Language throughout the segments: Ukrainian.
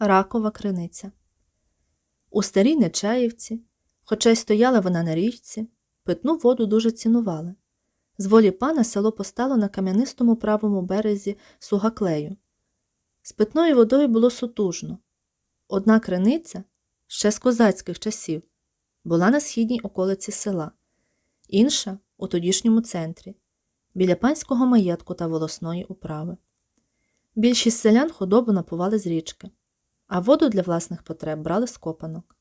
Ракова криниця. У старій Нечаївці, хоча й стояла вона на річці, питну воду дуже цінували. З волі пана село постало на кам'янистому правому березі Сугаклею. З питною водою було сутужно. Одна криниця, ще з козацьких часів, була на східній околиці села, інша у тодішньому центрі, біля панського маєтку та волосної управи. Більшість селян худобу напували з річки, а воду для власних потреб брали з копанок.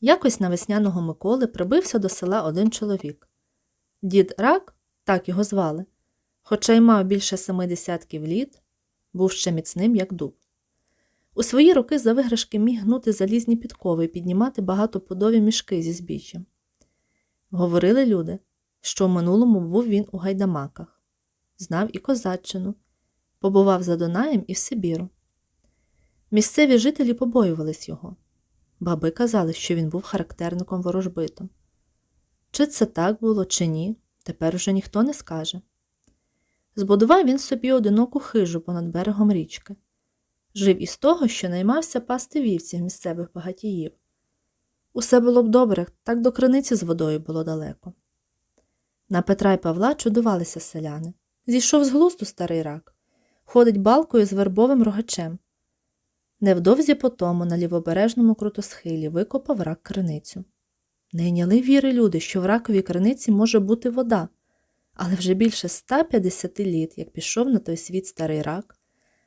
Якось на весняного Миколи прибився до села один чоловік. Дід Рак, так його звали, хоча й мав більше семи десятків літ, був ще міцним, як дуб. У свої роки за виграшки міг гнути залізні підкови і піднімати багатопудові мішки зі збіжжям. Говорили люди, що в минулому був він у гайдамаках, знав і козаччину, побував за Дунаєм і в Сибіру. Місцеві жителі побоювались його. Баби казали, що він був характерником ворожбитом. Чи це так було, чи ні, тепер уже ніхто не скаже. Збудував він собі одиноку хижу понад берегом річки. Жив із того, що наймався пасти вівців місцевих багатіїв. Усе було б добре, так до криниці з водою було далеко. На Петра й Павла чудувалися селяни. Зійшов з глузду старий рак, ходить балкою з вербовим рогачем. Невдовзі по тому на лівобережному крутосхилі викопав рак криницю. Не йняли віри люди, що в раковій криниці може бути вода, але вже більше 150 літ, як пішов на той світ старий рак,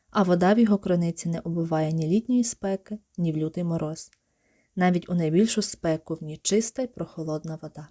а вода в його криниці не убиває ні літньої спеки, ні в лютий мороз. Навіть у найбільшу спеку в ній чиста й прохолодна вода.